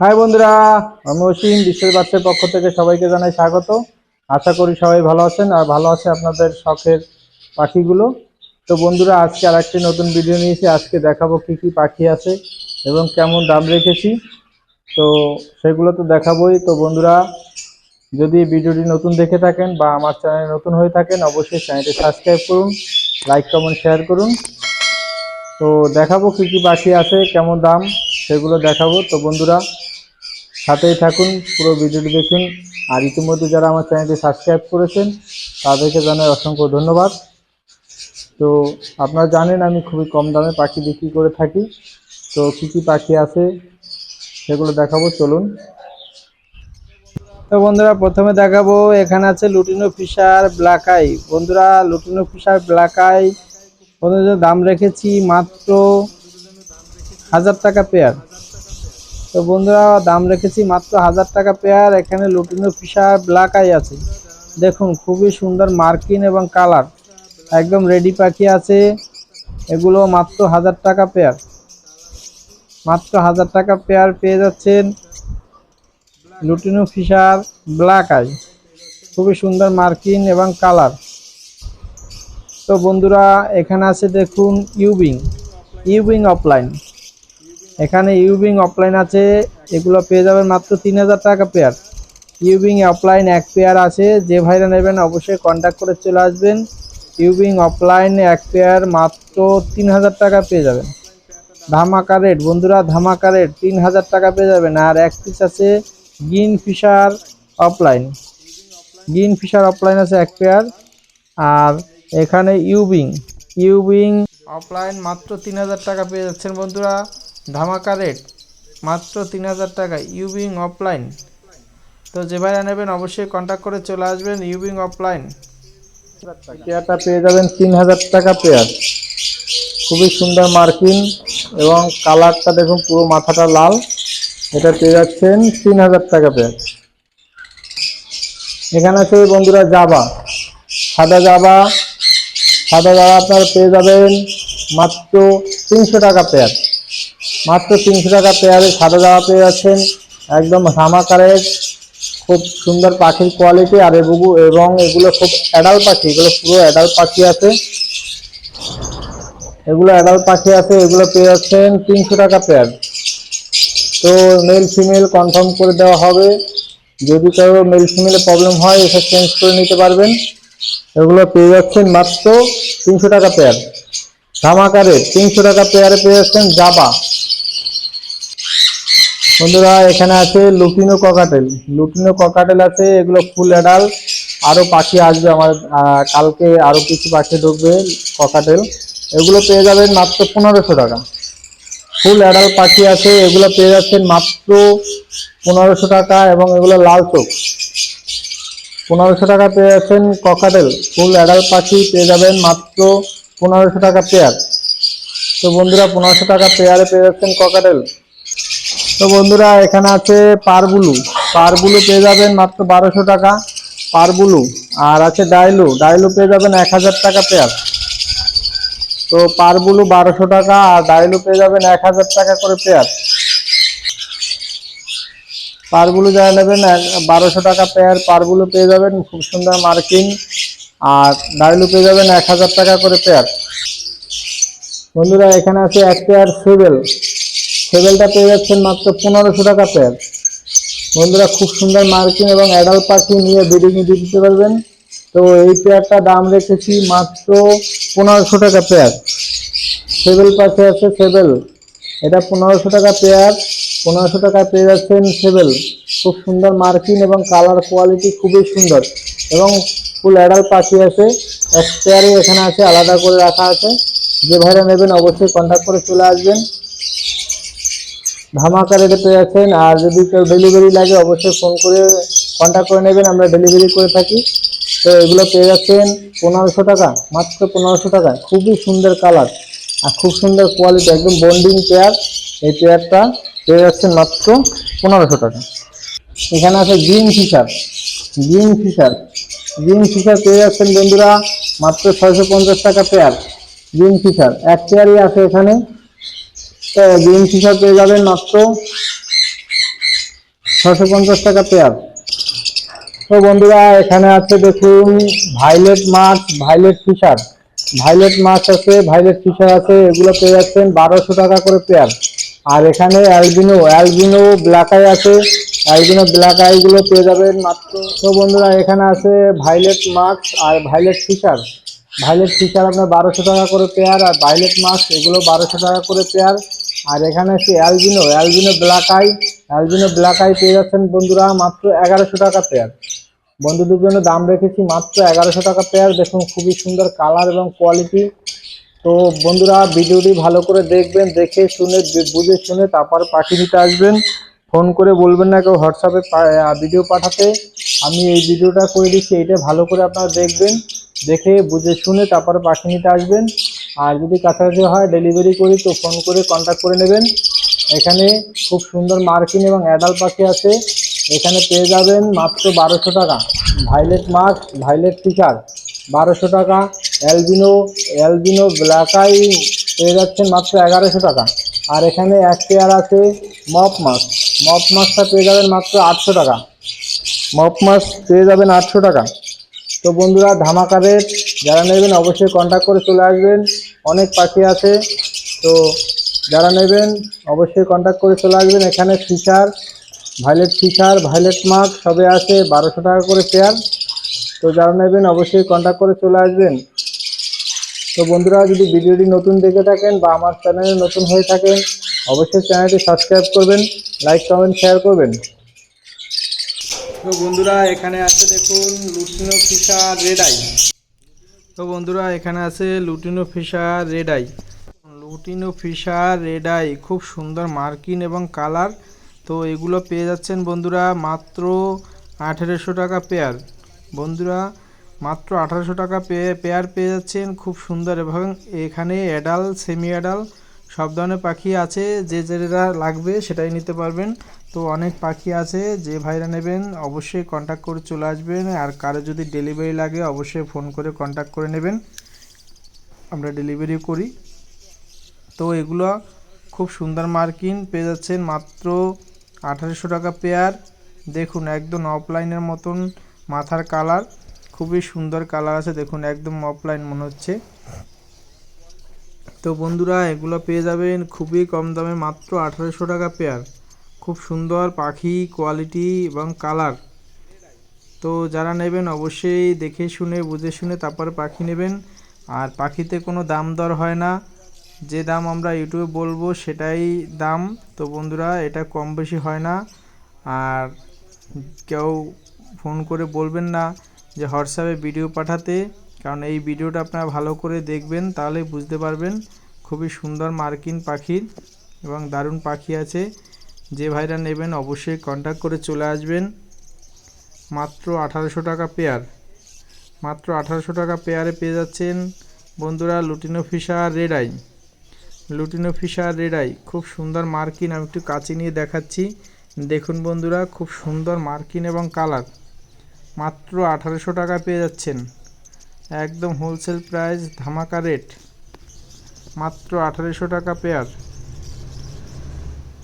High বন্ধুরা, আমি অসীম বিশ্বের বাচ্চার পক্ষ থেকে সবাইকে জানাই স্বাগত। আশা করি সবাই ভালো আছেন আর ভালো আছে আপনাদের শখের পাখিগুলো। তো বন্ধুরা, আজকে আর একটি নতুন ভিডিও নিয়েছি। আজকে দেখাবো কি কি পাখি আছে এবং কেমন দাম রেখেছি। তো সেগুলো তো দেখাবোই। তো বন্ধুরা, যদি ভিডিওটি নতুন দেখে থাকেন বা আমার চ্যানেলে নতুন হয়ে থাকেন, অবশ্যই চ্যানেলটি সাবস্ক্রাইব করুন লাইক কমেন্ট শেয়ার করুন। তো দেখাবো কি কি পাখি আছে, কেমন দাম। সেগুলো দেখাবো। তো বন্ধুরা, সাথেই থাকুন, পুরো ভিডিওটি দেখুন। আর ইতিমধ্যে যারা আমার চ্যানেলটি সাবস্ক্রাইব করেছেন, তাদেরকে জানাই অসংখ্য ধন্যবাদ। তো আপনারা জানেন, আমি খুবই কম দামে পাখি বিক্রি করে থাকি। তো কী কী পাখি আছে, সেগুলো দেখাবো, চলুন। তো বন্ধুরা, প্রথমে দেখাবো, এখানে আছে লুটিনো ফিশার ব্ল্যাক আই বন্ধুরা লুটিনো ফিশার ব্ল্যাক আই দাম রেখেছি মাত্র হাজার টাকা পেয়ার তো বন্ধুরা, দাম রেখেছি মাত্র হাজার টাকা পেয়ার এখানে লুটিনো ফিশার ব্ল্যাক আই আছে। দেখুন, খুবই সুন্দর মার্কিন এবং কালার। একদম রেডি পাখি আছে। এগুলো মাত্র হাজার টাকা পেয়ার মাত্র হাজার টাকা পেয়ার পেয়ে যাচ্ছেন লুটিনো ফিশার ব্ল্যাক আই খুবই সুন্দর মার্কিন এবং কালার। তো বন্ধুরা, এখানে আছে দেখুন ইউবিং ইউবিং অফলাইন এখানে ইউবিং অফলাইন আছে, এগুলো পেয়ে যাবেন মাত্র তিন হাজার টাকা পেয়ার ইউবিং অফলাইন এক পেয়ার আছে, যে ভাইরা নেবেন অবশ্যই কন্ট্যাক্ট করে চলে আসবেন। ইউবিং অফলাইন এক পেয়ার মাত্র তিন হাজার টাকা পেয়ে যাবেন। ধামাকা রেট বন্ধুরা ধামাকা রেট তিন হাজার টাকা পেয়ে যাবেন। আর এক পিস আছে green Fischer opaline green Fischer opaline আছে এক পেয়ার আর এখানে ইউবিং ইউবিং অফলাইন মাত্র তিন হাজার টাকা পেয়ে যাচ্ছেন বন্ধুরা। ধামাকা রেট মাত্র তিন হাজার টাকা ইউবিং অফলাইন তো যে ভাইরা নেবেন অবশ্যই কন্ট্যাক্ট করে চলে আসবেন ইউবিং অফলাইন পেয়ারটা পেয়ে যাবেন তিন হাজার টাকা পেয়ার। খুবই সুন্দর মার্কিং এবং কালারটা দেখুন পুরো মাথাটা লাল। এটা পেয়ে যাচ্ছেন তিন হাজার টাকা পেয়ার। এখানে আছে বন্ধুরা জাবা সাদা জাবা সাদা জাবা আপনারা পেয়ে যাবেন মাত্র তিনশো টাকা পেয়ার। মাত্র তিনশো টাকা পেয়ারে সাদা জামা পেয়ে যাচ্ছেন। একদম হামাকারের খুব সুন্দর পাখির কোয়ালিটি আর এগুলো এবং এগুলো খুব অ্যাডাল পাখি, এগুলো পুরো অ্যাডাল পাখি আছে। এগুলো অ্যাডাল পাখি আছে, এগুলো পেয়ে যাচ্ছেন তিনশো টাকা পেয়ার। তো মেল ফিমেল কনফার্ম করে দেওয়া হবে। যদি কারও মেল ফিমেলে প্রবলেম হয় এসব চেঞ্জ করে নিতে পারবেন। এগুলো পেয়ে যাচ্ছেন মাত্র তিনশো টাকা পেয়ার। ধামাকারে তিনশো টাকা পেয়ারে পেয়ে যাচ্ছেন জাবা। বন্ধুরা, এখানে আছে লুটিনো ককাটেল লুটিনো ককাটেল আছে, এগুলো ফুল অ্যাডাল আরও পাখি আসবে আমার কালকে আরও কিছু পাখি ঢুকবে ককাটেল এগুলো পেয়ে যাবেন মাত্র পনেরোশো টাকা। ফুল অ্যাডাল পাখি আছে, এগুলো পেয়ে যাচ্ছেন মাত্র পনেরোশো টাকা এবং এগুলো লাল চোখ। পনেরোশো টাকা পেয়ে যাচ্ছেন ককাটেল ফুল অ্যাডাল পাখি পেয়ে যাবেন মাত্র পনেরোশো টাকা পেয়ার তো বন্ধুরা, পনেরোশো টাকা পেয়ারে পেয়ে যাচ্ছেন ককাটেল তো বন্ধুরা, এখানে আছে পারবুলু। পারবুলু পেয়ে যাবেন মাত্র বারোশো টাকা। পারবুলু। আর আছে ডাইলু। ডাইলু পেয়ে যাবেন এক হাজার টাকা পেয়ার। তো পারবুলু বারোশো টাকা আর ডাইলু পেয়ে যাবেন এক হাজার টাকা করে পেয়ার। পারগুলো যা নেবেন বারোশো টাকা পেয়ার পারগুলো পেয়ে যাবেন, খুব সুন্দর মার্কিং। আর ডাইলু পেয়ে যাবেন এক হাজার টাকা করে পেয়ার। বন্ধুরা, এখানে আছে এক পেয়ার সেবেল। সেবেলটা পেয়ে যাচ্ছেন মাত্র পনেরোশো টাকা পেয়ার বন্ধুরা, খুব সুন্দর মার্কিং এবং অ্যাডাল পাখি নিয়ে ব্রিডিং দিতে পারবেন। তো এই পেয়ারটা দাম রেখেছি মাত্র পনেরোশো টাকা পেয়ার সেবেল পাখি আছে সেবেল এটা পনেরোশো টাকা পেয়ার পনেরোশো টাকা পেয়ে যাচ্ছেন সেবেল খুব সুন্দর মার্কিং এবং কালার কোয়ালিটি খুবই সুন্দর। এবং ফুল অ্যাডাল পাখি আছে। এক পেয়ারে এখানে আছে, আলাদা করে রাখা আছে। যে ভাইরা নেবেন অবশ্যই কন্ট্যাক্ট করে চলে আসবেন। ধামাকা রেটে পেয়ে যাচ্ছেন আর যদি কেউ ডেলিভারি লাগে, অবশ্যই ফোন করে কন্ট্যাক্ট করে নেবেন। আমরা ডেলিভারি করে থাকি। তো এগুলো পেয়ে যাচ্ছেন পনেরোশো টাকা, মাত্র পনেরোশো টাকা খুবই সুন্দর কালার আর খুব সুন্দর কোয়ালিটি একদম বন্ডিং পেয়ার এই পেয়ারটা পেয়ে যাচ্ছেন মাত্র পনেরোশো টাকা। এখানে আছে green Fischer green Fischer green Fischer পেয়ে যাচ্ছেন বন্ধুরা, মাত্র ছয়শো পঞ্চাশ টাকা পেয়ার গ্রিন ফিশার এক চেয়ারই আছে এখানে। গ্রিন ফিশার পেয়ে যাবেন মাত্র ছশো পঞ্চাশ টাকা পেয়ার তো বন্ধুরা, এখানে আছে দেখুন ভাইলেট মাছ ভাইলেট ফিশার ভাইলেট মাছ আছে ভাইলেট ফিশার আছে, এগুলো পেয়ে যাচ্ছেন বারোশো টাকা করে পেয়ার আর এখানে অ্যালবিনো অ্যালবিনো ব্ল্যাক আই আছে অ্যালবিনো ব্ল্যাক আইগুলো পেয়ে যাবেন মাত্র। তো বন্ধুরা, এখানে আছে ভাইলেট মাছ আর ভাইলেট ফিশার ভাইলেট ফিশার আপনার বারোশো টাকা করে পেয়ার আর ভাইলেট মাছ এগুলো বারোশো টাকা করে পেয়ার আর এখানে আছে albino albino black eye albino black eye পেয়ে যাচ্ছেন বন্ধুরা মাত্র এগারোশো টাকা পেয়ার বন্ধুদের জন্য দাম রেখেছি মাত্র এগারোশো টাকা পেয়ার দেখুন, খুবই সুন্দর কালার এবং কোয়ালিটি তো বন্ধুরা, ভিডিওটি ভালো করে দেখবেন, দেখে শুনে, বুঝে শুনে তারপর পাখি নিতে আসবেন। ফোন করে বলবেন না কেউ হোয়াটসঅ্যাপে ভিডিও পাঠাতে। আমি এই ভিডিওটা করে দিচ্ছি এইটা ভালো করে আপনারা দেখবেন, দেখে বুঝে শুনে তারপরে পাখি নিতে আসবেন। আর যদি কাছাকাছি হয় ডেলিভারি করি, তো ফোন করে কন্ট্যাক্ট করে নেবেন। এখানে খুব সুন্দর মার্কিন এবং অ্যাডাল্ট পাখি আছে। এখানে পেয়ে যাবেন মাত্র বারোশো টাকা। ভাইলেট মাছ ভাইলেট ফিশার বারোশো টাকা। অ্যালবিনো অ্যালবিনো ব্ল্যাকাই পেয়ে যাচ্ছেন মাত্র এগারোশো টাকা। আর এখানে এক পেয়ার আছে মপ মাছ মপ মাছটা পেয়ে যাবেন মাত্র আটশো টাকা। মপ মাছ পেয়ে যাবেন আটশো টাকা। তো বন্ধুরা, ধামাকা রেট যারা নেবেন অবশ্যই কন্ট্যাক্ট করে চলে আসবেন। অনেক পাখি আছে। তো যারা নেবেন অবশ্যই কন্ট্যাক্ট করে চলে আসবেন। এখানে ফিশার ভাইলেট ফিশার ভাইলেট মাছ সবে আছে বারোশো টাকা করে পেয়ার তো যারা নেবেন অবশ্যই কন্ট্যাক্ট করে চলে আসবেন। তো বন্ধুরা, যদি ভিডিওটি নতুন দেখে থাকেন বা আমার চ্যানেলে নতুন হয়ে থাকেন অবশ্যই চ্যানেলটি সাবস্ক্রাইব করবেন, লাইক, কমেন্ট শেয়ার করবেন। তো বন্ধুরা, এখানে আছে দেখুন লুটিনো ফিশার রেড আই তো বন্ধুরা, এখানে আছে lutino Fischer red eye lutino Fischer red eye খুব সুন্দর মার্কিন এবং কালার। তো এগুলো পেয়ে যাচ্ছেন বন্ধুরা মাত্র আঠেরোশো টাকা পেয়ার বন্ধুরা, মাত্র আঠারোশো টাকা পেয়ে পেয়ার পেয়ে যাচ্ছেন খুব সুন্দর এবং এখানে অ্যাডাল সেমি অ্যাডাল সব ধরনের পাখি আছে, যে যেটা লাগবে সেটাই নিতে পারবেন। তো অনেক পাখি আছে, যে ভাইরা নেবেন অবশ্যই কন্ট্যাক্ট করে চলে আসবেন। আর কারও যদি ডেলিভারি লাগে, অবশ্যই ফোন করে কন্ট্যাক্ট করে নেবেন। আমরা ডেলিভারি করি। তো এগুলো খুব সুন্দর মার্কিন পেয়ে যাচ্ছেন মাত্র আঠারোশো টাকা পেয়ার দেখুন, একদম অফলাইনের মতন মাথার কালার খুবই সুন্দর কালার আছে, দেখুন, একদম অফলাইন মনে হচ্ছে। তো বন্ধুরা, এগুলো পেয়ে যাবেন খুবই কম দামে মাত্র আঠারোশো টাকা পেয়ার খুব সুন্দর পাখি কোয়ালিটি এবং কালার তো যারা নেবেন অবশ্যই দেখে শুনে, বুঝে শুনে তারপরে পাখি নেবেন। আর পাখিতে কোনো দাম দর হয় না। যে দাম আমরা ইউটিউবে বলব সেটাই দাম। তো বন্ধুরা, এটা কম বেশি হয় না। আর কেউ ফোন করে বলবেন না যে হোয়াটসঅ্যাপে ভিডিও পাঠাতে। কারণ এই ভিডিওটা আপনারা ভালো করে দেখবেন, তাহলে বুঝতে পারবেন খুবই সুন্দর মার্কিন পাখির এবং দারুণ পাখি আছে। যে ভাইরা নেবেন অবশ্যই কন্ট্যাক্ট করে চলে আসবেন। মাত্র আঠারোশো টাকা পেয়ার মাত্র আঠারোশো টাকা পেয়ারে পেয়ে যাচ্ছেন বন্ধুরা lutino Fischer red eye. Lutino Fischer red eye, খুব সুন্দর মার্কিন, আমি একটু কাছে নিয়ে দেখাচ্ছি। দেখুন বন্ধুরা, খুব সুন্দর মার্কিন এবং কালার। মাত্র আঠারোশো টাকা পেয়ে যাচ্ছেন। একদম হোলসেল প্রাইস ধামাকা রেট মাত্র আঠারোশো টাকা পেয়ার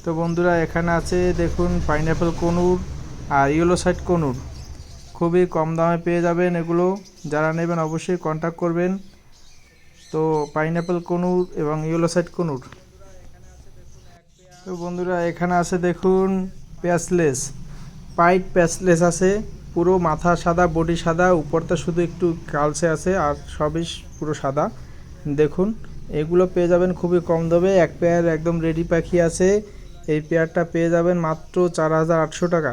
তো বন্ধুরা, এখানে আছে দেখুন পাইনঅ্যাপেল কনুর আর ইয়েলো সাইড কনুর। খুবই কম দামে পেয়ে যাবেন এগুলো। যারা নেবেন অবশ্যই কন্ট্যাক্ট করবেন। তো পাইনঅ্যাপেল কনুর এবং ইয়েলো সাইড কনুর। তো বন্ধুরা, এখানে আছে দেখুন প্যাসলেস পাইট প্যাসলেস আছে। পুরো মাথা সাদা, বডি সাদা, উপরটা শুধু একটু কালসে আছে আর সবই পুরো সাদা। দেখুন, এগুলো পেয়ে যাবেন খুবই কম দামে। এক পেয়ার একদম রেডি পাখি আছে। এই পেয়ারটা পেয়ে যাবেন মাত্র চার হাজার আটশো টাকা।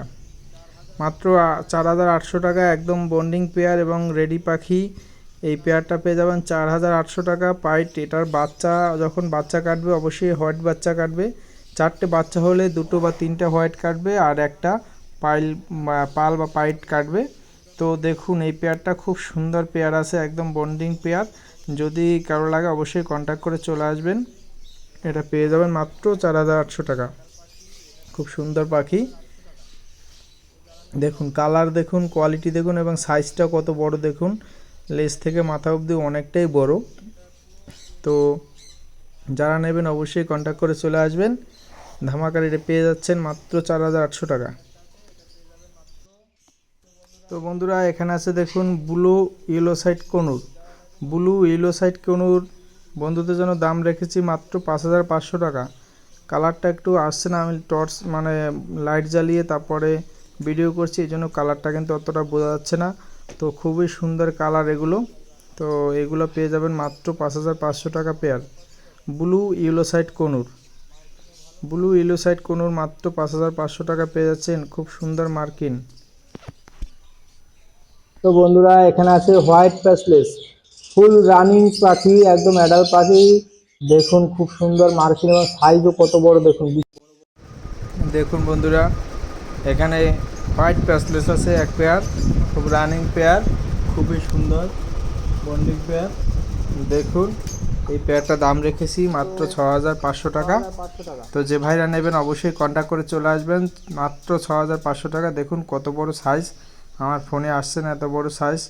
মাত্র চার হাজার আটশো টাকা একদম বন্ডিং পেয়ার এবং রেডি পাখি। এই পেয়ারটা পেয়ে যাবেন চার হাজার আটশো টাকা। পাইট, এটার বাচ্চা, যখন বাচ্চা কাটবে, অবশ্যই হোয়াইট বাচ্চা কাটবে। চারটে বাচ্চা হলে দুটো বা তিনটে হোয়াইট কাটবে আর একটা পাইল পাল বা পাইট কাটবে। তো দেখুন, এই পেয়ারটা খুব সুন্দর পেয়ার আছে, একদম বন্ডিং পেয়ার। যদি কারও লাগে অবশ্যই কন্ট্যাক্ট করে চলে আসবেন। এটা পেয়ে যাবেন মাত্র চার হাজার আটশো টাকা। খুব সুন্দর পাখি। দেখুন কালার দেখুন কোয়ালিটি দেখুন, এবং সাইজটা কত বড় দেখুন। লেজ থেকে মাথা অবধি অনেকটাই বড়। তো যারা নেবেন অবশ্যই কন্ট্যাক্ট করে চলে আসবেন। ধামাকার এটা পেয়ে যাচ্ছেন মাত্র চার হাজার আটশো টাকা। তো বন্ধুরা, এখানে আছে দেখুন blue yellow side conure. Blue yellow side conure, বন্ধুদের জন্য দাম রেখেছি মাত্র পাঁচ হাজার পাঁচশো টাকা। কালারটা একটু আসছে না, আমি টর্চ মানে লাইট জ্বালিয়ে তারপরে ভিডিও করছি, এই জন্য কালারটা কিন্তু অতটা বোঝা যাচ্ছে না। তো খুবই সুন্দর কালার এগুলো। তো এগুলো পেয়ে যাবেন মাত্র পাঁচ হাজার পাঁচশো টাকা pair. Blue yellow side conure. Blue yellow side conure মাত্র পাঁচ হাজার পাঁচশো টাকা পেয়ে যাচ্ছেন। খুব সুন্দর মার্কিন। তো বন্ধুরা, এখানে আছে হোয়াইট প্যাসলেস। ফুল রানিং পাখি, একদম অ্যাডাল্ট পাখি। দেখুন, খুব সুন্দর মার্কিন এবং সাইজও কত বড়, দেখুন। দেখুন বন্ধুরা, এখানে হোয়াইট প্যাসলেস আছে এক পেয়ার খুব রানিং পেয়ার খুবই সুন্দর বন্ডিং পেয়ার দেখুন, এই পেয়ারটা দাম রেখেছি মাত্র ছ হাজার পাঁচশো টাকা। তো যে ভাইরা নেবেন অবশ্যই কন্ট্যাক্ট করে চলে আসবেন। মাত্র ছ হাজার পাঁচশো টাকা, দেখুন কত বড় সাইজ আমার ফোনে আসছে না এত বড় সাইজ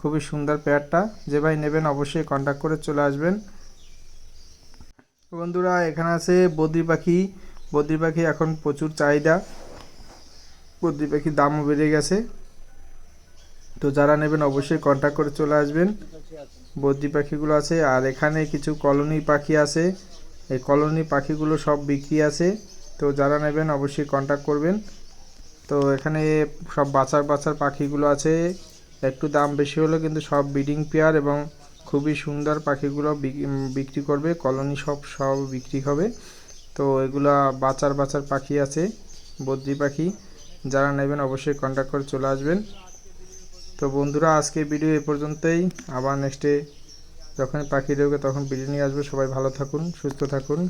খুবই সুন্দর পেয়ারটা যে ভাই নেবেন অবশ্যই কন্ট্যাক্ট করে চলে আসবেন। বন্ধুরা, এখানে আছে বদ্রি পাখি। বদ্রি পাখি এখন প্রচুর চাহিদা। বদ্রি পাখির দামও বেড়ে গেছে। তো যারা নেবেন অবশ্যই কন্ট্যাক্ট করে চলে আসবেন। বদ্রি পাখিগুলো আছে। আর এখানে কিছু কলোনি পাখি আছে। এই কলোনি পাখিগুলো সব বিক্রি আছে। তো যারা নেবেন অবশ্যই কন্ট্যাক্ট করবেন। তো এখানে সব বাছার বাছার পাখিগুলো আছে। একটু দাম বেশি হলো কিন্তু সব ব্রিডিং পেয়ার এবং খুবই সুন্দর পাখিগুলো বিক্রি করবে। কলোনি সব সব বিক্রি হবে। তো এগুলা বাচার বাচার পাখি আছে, বদ্রি পাখি। যারা নেবেন অবশ্যই কন্ট্যাক্ট করে চলে আসবেন। তো বন্ধুরা, আজকে ভিডিও এ পর্যন্তই। আবার নেক্সটে যখন পাখি দেবে তখন ভিডিও নিয়ে আসব। সবাই ভালো থাকুন, সুস্থ থাকুন।